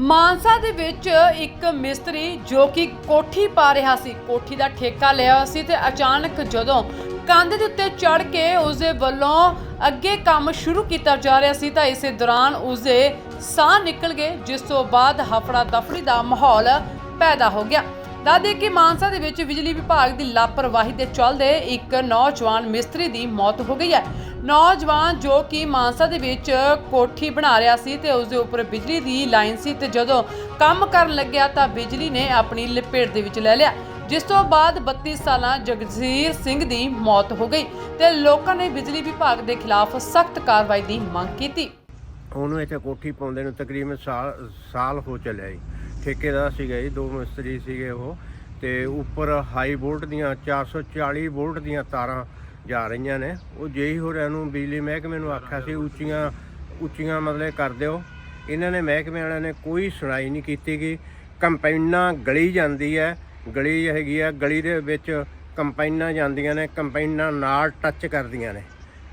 ਮਾਨਸਾ ਦੇ ਵਿੱਚ ਇੱਕ ਮਿਸਤਰੀ ਜੋ ਕਿ ਕੋਠੀ ਪਾ ਰਿਹਾ ਸੀ, ਕੋਠੀ ਦਾ ਠੇਕਾ ਲਿਆ ਹੋਇਆ ਸੀ ਤੇ ਅਚਾਨਕ ਜਦੋਂ ਕੰਧ ਦੇ ਉੱਤੇ ਚੜ ਕੇ ਉਸ ਦੇ ਵੱਲੋਂ ਅੱਗੇ ਕੰਮ ਸ਼ੁਰੂ ਕੀਤਾ ਜਾ ਰਿਹਾ ਸੀ ਤਾਂ ਇਸੇ ਦੌਰਾਨ ਉਸ ਦੇ ਸਾਹ ਨਿਕਲ ਗਏ, ਜਿਸ ਤੋਂ ਬਾਅਦ ਹਫੜਾ ਦਫੜੀ ਦਾ ਮਾਹੌਲ ਪੈਦਾ ਹੋ ਗਿਆ। ਦੱਸਦੇ ਕਿ ਮਾਨਸਾ ਦੇ ਵਿੱਚ ਬਿਜਲੀ ਵਿਭਾਗ ਦੀ ਲਾਪਰਵਾਹੀ ਦੇ ਚੱਲਦੇ ਇੱਕ ਨੌਜਵਾਨ ਮਿਸਤਰੀ ਦੀ ਮੌਤ ਹੋ ਗਈ ਹੈ। ਨੌਜਵਾਨ ਜੋ ਕਿ ਮਾਨਸਾ ਦੇ ਵਿੱਚ ਕੋਠੀ ਬਣਾ ਰਿਹਾ ਸੀ ਤੇ ਉਸ ਦੇ ਉੱਪਰ ਬਿਜਲੀ ਦੀ ਲਾਈਨ ਸੀ ਤੇ ਜਦੋਂ ਕੰਮ ਕਰਨ ਲੱਗਿਆ ਤਾਂ ਬਿਜਲੀ ਨੇ ਆਪਣੀ ਲਪੇਟ ਦੇ ਵਿੱਚ ਲੈ ਲਿਆ, ਜਿਸ ਤੋਂ ਬਾਅਦ 32 ਸਾਲਾਂ ਜਗਜੀਰ ਸਿੰਘ ਦੀ ਮੌਤ ਹੋ ਗਈ ਤੇ ਲੋਕਾਂ ਨੇ ਬਿਜਲੀ ਵਿਭਾਗ ਦੇ ਖਿਲਾਫ ਸਖਤ ਕਾਰਵਾਈ ਦੀ ਮੰਗ ਕੀਤੀ। ਉਹਨੂੰ ਇੱਥੇ ਕੋਠੀ ਪਾਉਂਦੇ ਨੂੰ ਤਕਰੀਬਨ ਸਾਲ ਸਾਲ ਹੋ ਚੱਲਿਆ ਜੀ। ਠੇਕੇਦਾਰ ਸੀਗਾ ਜੀ, ਦੋ ਮਿਸਤਰੀ ਸੀਗੇ ਉਹ ਤੇ ਉੱਪਰ ਹਾਈ ਵੋਲਟ ਦੀਆਂ 440 ਵੋਲਟ ਦੀਆਂ ਤਾਰਾਂ ਜਾ ਰਹੀਆਂ ਨੇ। ਉਹ ਜੇਈ ਹੋਰਾਂ ਨੂੰ ਬਿਜਲੀ ਮਹਿਕਮੇ ਨੂੰ ਆਖਿਆ ਸੀ, ਉੱਚੀਆਂ ਉੱਚੀਆਂ ਮਤਲਬ ਕਰ ਦਿਓ। ਇਹਨਾਂ ਨੇ ਮਹਿਕਮੇ ਵਾਲਿਆਂ ਨੇ ਕੋਈ ਸੁਣਾਈ ਨਹੀਂ ਕੀਤੀ ਗੀ। ਕੰਪਾਈਨਾਂ ਗਲੀ ਜਾਂਦੀ ਹੈ ਗਲੀ ਹੈਗੀ ਆ ਗਲੀ ਦੇ ਵਿੱਚ ਕੰਪਾਈਨਾਂ ਜਾਂਦੀਆਂ ਨੇ, ਕੰਪਾਈਨਾਂ ਨਾਲ ਟੱਚ ਕਰਦੀਆਂ ਨੇ।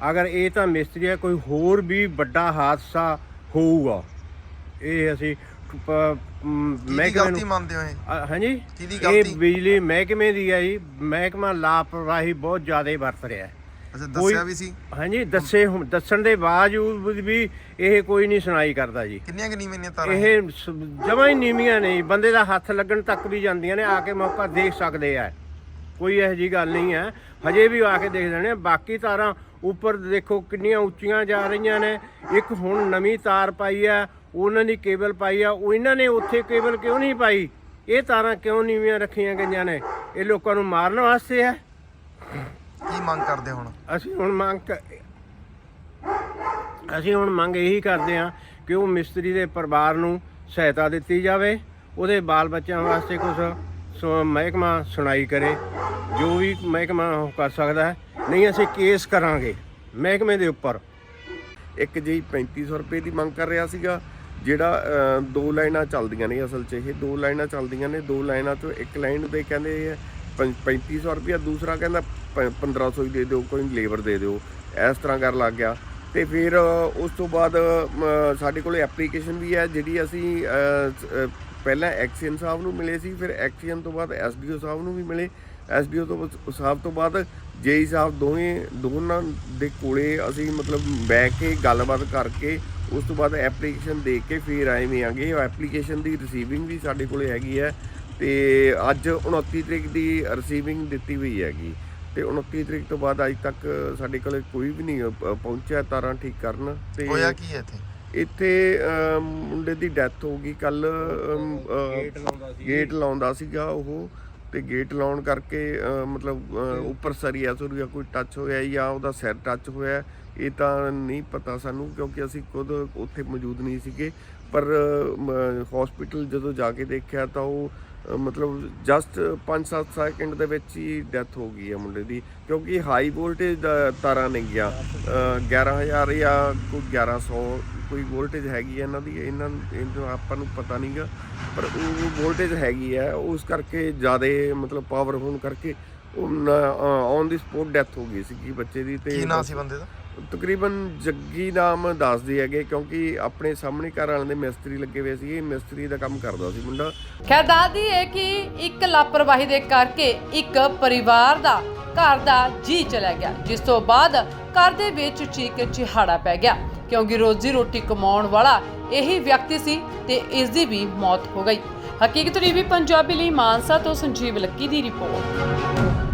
ਅਗਰ ਇਹ ਤਾਂ ਮਿਸਤਰੀ ਹੈ ਕੋਈ ਹੋਰ ਵੀ ਵੱਡਾ ਹਾਦਸਾ ਹੋਊਗਾ। ਇਹ ਅਸੀਂ ਮਹਿਕਮੇ ਗਲਤੀ ਨੂੰ ਮੰਨਦੇ ਹੋ ਇਹ? ਅ, ਹਾਂਜੀ? ਕਿਹਦੀ ਇਹ ਗਲਤੀ? ਬਿਜਲੀ ਮਹਿਕਮੇ ਦੀ ਹੈ ਜੀ। ਮਹਿਕਮਾ ਲਾਪਰਵਾਹੀ ਬਹੁਤ ਜ਼ਿਆਦਾ ਵਰਤ ਰਿਹਾ ਹੈ। ਅੱਛਾ ਕੋਈ- ਦੱਸਿਆ ਵੀ ਸੀ? ਹਾਂਜੀ ਦੱਸੇ ਹੁਣ- ਦੱਸਣ ਦੇ ਬਾਵਜੂਦ ਵੀ ਇਹ ਕੋਈ ਨਹੀਂ ਸੁਣਾਈ ਕਰਦਾ ਜੀ। ਕਿੰਨੀਆਂ ਕਿ ਨੀਵੀਆਂ ਨੇ ਤਾਰਾਂ ਇਹ ਜਮਾਂ ਹੀ ਨੀਵੀਆਂ ਨਹੀਂ ਬੰਦੇ ਦਾ ਹੱਥ ਲੱਗਣ ਤੱਕ ਵੀ ਜਾਂਦੀਆਂ ਨੇ ਆ ਕੇ ਮੌਕਾ ਦੇਖ ਸਕਦੇ ਆ। ਕੋਈ ਇਹੋ ਜੀ ਗੱਲ ਨਹੀਂ ਹੈ। ਹਜੇ ਵੀ ਆ ਕੇ ਦੇਖ ਲੈਣੇ ਬਾਕੀ ਤਾਰਾਂ ਉੱਪਰ ਦੇਖੋ ਕਿੰਨੀਆਂ ਉੱਚੀਆਂ ਜਾ ਰਹੀਆਂ ਨੇ। ਇੱਕ ਹੁਣ ਨਵੀਂ ਤਾਰ ਪਾਈ ਆ ਉਹਨਾਂ ਦੀ ਕੇਬਲ ਪਾਈ ਆ। ਉਹ ਇਹਨਾਂ ਨੇ ਉੱਥੇ ਕੇਬਲ ਕਿਉਂ ਨਹੀਂ ਪਾਈ? ਇਹ ਤਾਰਾਂ ਕਿਉਂ ਨੀਵੀਆਂ ਰੱਖੀਆਂ ਗਈਆਂ ਨੇ? ਇਹ ਲੋਕਾਂ ਨੂੰ ਮਾਰਨ ਵਾਸਤੇ ਹੈ ਕੀ ਮੰਗ ਕਰਦੇ ਹੁਣ? ਅਸੀਂ ਹੁਣ ਮੰਗ ਅਸੀਂ ਹੁਣ ਮੰਗ ਇਹੀ ਕਰਦੇ ਹਾਂ ਕਿ ਉਹ ਮਿਸਤਰੀ ਦੇ ਪਰਿਵਾਰ ਨੂੰ ਸਹਾਇਤਾ ਦਿੱਤੀ ਜਾਵੇ। ਉਹਦੇ ਬਾਲ ਬੱਚਿਆਂ ਵਾਸਤੇ ਕੁਝ ਮਹਿਕਮਾ ਸੁਣਾਈ ਕਰੇ, ਜੋ ਵੀ ਮਹਿਕਮਾ ਉਹ ਕਰ ਸਕਦਾ ਹੈ। ਨਹੀਂ, ਅਸੀਂ ਕੇਸ ਕਰਾਂਗੇ ਮਹਿਕਮੇ ਦੇ ਉੱਪਰ। ਇੱਕ ਜੀ 3500 ਰੁਪਏ ਦੀ ਮੰਗ ਕਰ ਰਿਹਾ ਸੀਗਾ, ਜਿਹੜਾ ਦੋ ਲਾਈਨਾਂ ਚੱਲਦੀਆਂ ਨੇ ਅਸਲ 'ਚ। ਇਹ ਦੋ ਲਾਈਨਾਂ ਚੱਲਦੀਆਂ ਨੇ, ਦੋ ਲਾਈਨਾਂ ਚੋਂ ਇੱਕ ਲਾਈਨ ਦੇ ਕਹਿੰਦੇ ਆ ਪੰ- 3500 ਰੁਪਇਆ, ਦੂਸਰਾ ਕਹਿੰਦਾ ਪ- 1500 ਹੀ ਦੇ ਦਿਓ, ਕੋਈ ਲੇਬਰ ਦੇ ਦਿਓ। ਇਸ ਤਰ੍ਹਾਂ ਕਰ ਲੱਗ ਗਿਆ। ਤੇ ਫਿਰ ਉਸ ਤੋਂ ਬਾਅਦ ਸਾਡੇ ਕੋਲ ਐਪਲੀਕੇਸ਼ਨ ਵੀ ਹੈ ਜਿਹੜੀ ਅਸੀਂ ਅਹ, ਸ- ਅਹ, ਪਹਿਲਾਂ ਐਕਸੀਅਨ ਸਾਹਿਬ ਨੂੰ ਮਿਲੇ ਸੀ ਫਿਰ ਐਕਸੀਅਨ ਤੋਂ ਬਾਅਦ ਐਸਡੀਓ ਸਾਹਿਬ ਨੂੰ ਵੀ ਮਿਲੇ। ਐਸਡੀਓ ਤੋਂ ਸਾਹਿਬ ਤੋਂ ਬਾਅਦ ਜੇਈ ਸਾਹਿਬ ਦੋਵੇਂ ਦੋਨਾਂ ਦੇ ਕੋਲੇ ਅਸੀਂ ਮਤਲਬ ਬਹਿ ਕੇ ਗੱਲਬਾਤ ਕਰਕੇ ਉਸ ਤੋਂ ਬਾਅਦ ਐਪਲੀਕੇਸ਼ਨ ਦੇ ਕੇ ਫਿਰ ਆਏ ਵੀ ਆਂਗੇ। ਐਪਲੀਕੇਸ਼ਨ ਦੀ ਰਿਸੀਵਿੰਗ ਵੀ ਸਾਡੇ ਕੋਲੇ ਹੈਗੀ ਹੈ ਤੇ ਅੱਜ 29 ਤਰੀਕ ਦੀ ਰਿਸੀਵਿੰਗ ਦਿੱਤੀ ਹੋਈ ਹੈਗੀ। ਤੇ 29 ਤਰੀਕ ਤੋਂ ਬਾਅਦ ਅੱਜ ਤੱਕ ਸਾਡੇ ਕੋਲੇ ਕੋਈ ਵੀ ਨਹੀਂ ਪਹੁੰਚਿਆ ਤਾਰਾਂ ਠੀਕ ਕਰਨ ਤੇ ਹੋਇਆ ਕੀ ਹੈ ਇੱਥੇ ਇੱਥੇ ਮੁੰਡੇ ਦੀ ਡੈਥ ਹੋ ਗਈ ਕੱਲ ਗੇਟ ਲਾਉਂਦਾ ਸੀ। ਗੇਟ ਲਾਉਂਦਾ ਸੀਗਾ ਉਹ ਤੇ ਗੇਟ ਲਾਉਣ ਕਰਕੇ ਮਤਲਬ ਉੱਪਰ ਸਰੀਆ ਸੁਰੀਆ ਕੋਈ ਟੱਚ ਹੋਇਆ ਜਾਂ ਉਹਦਾ ਸਿਰ ਟੱਚ ਹੋਇਆ ਇਹ ਤਾਂ ਨਹੀਂ ਪਤਾ ਸਾਨੂੰ ਕਿਉਂਕਿ ਅਸੀਂ ਖੁਦ ਉੱਥੇ ਮੌਜੂਦ ਨਹੀਂ ਸੀਗੇ। ਪਰ ਹਸਪੀਟਲ ਜਦੋਂ ਜਾ ਕੇ ਦੇਖਿਆ ਤਾਂ ਉਹ ਮਤਲਬ ਜਸਟ 5-7 ਸੈਕਿੰਡ ਦੇ ਵਿੱਚ ਹੀ ਡੈਥ ਹੋ ਗਈ ਹੈ ਮੁੰਡੇ ਦੀ। ਕਿਉਂਕਿ ਹਾਈ ਵੋਲਟੇਜ ਤਾਰਾਂ ਨਹੀਂ ਗਿਆ। 11000 ਜਾਂ ਕੋਈ 1100 ਕੋਈ ਵੋਲਟੇਜ ਹੈਗੀ ਹੈ ਇਹਨਾਂ ਦੀ। ਇਹਨਾਂ ਇਹਨੂੰ ਆਪਾਂ ਨੂੰ ਪਤਾ ਨਹੀਂਗਾ ਪਰ ਉਹ ਵੋਲਟੇਜ ਹੈਗੀ ਹੈ ਉਸ ਕਰਕੇ ਜ਼ਿਆਦਾ ਮਤਲਬ ਪਾਵਰ ਹੋਣ ਕਰਕੇ ਉਹ ਔਨ ਦੀ ਸਪੋਟ ਡੈਥ ਹੋ ਗਈ ਸੀ ਕਿ ਬੱਚੇ ਦੀ ਤੇ ਕੀ ਨਾਂ ਸੀ ਬੰਦੇ ਦਾ? ਤਕਰੀਬਨ ਜੱਗੀ ਨਾਮ ਦੱਸਦੇ ਹੈਗੇ ਕਿਉਂਕਿ ਆਪਣੇ ਸਾਹਮਣੇ ਘਰ ਵਾਲਿਆਂ ਦੇ ਮਿਸਤਰੀ ਲੱਗੇ ਹੋਏ ਸੀ ਇਹ ਮਿਸਤਰੀ ਦਾ ਕੰਮ ਕਰਦਾ ਸੀ ਮੁੰਡਾ। ਖੈਰ ਦੱਸਦੀ ਹੈ ਕਿ ਇੱਕ ਲਾਪਰਵਾਹੀ ਦੇ ਕਰਕੇ ਇੱਕ ਪਰਿਵਾਰ ਦਾ ਘਰ ਦਾ ਜੀ ਚਲਾ ਗਿਆ ਜਿਸ ਤੋਂ ਬਾਅਦ ਘਰ ਦੇ ਵਿੱਚ ਚੀਕ ਚਿਹਾੜਾ ਪੈ ਗਿਆ ਕਿਉਂਕਿ ਰੋਜ਼ੀ ਰੋਟੀ ਕਮਾਉਣ ਵਾਲਾ ਇਹੀ ਵਿਅਕਤੀ ਸੀ ਤੇ ਇਸ ਦੀ ਵੀ ਮੌਤ ਹੋ ਗਈ। ਹਕੀਕਤ ਟੀਵੀ ਪੰਜਾਬੀ ਲਈ ਮਾਨਸਾ ਤੋਂ ਸੰਜੀਵ ਲੱਕੀ ਦੀ ਰਿਪੋਰਟ।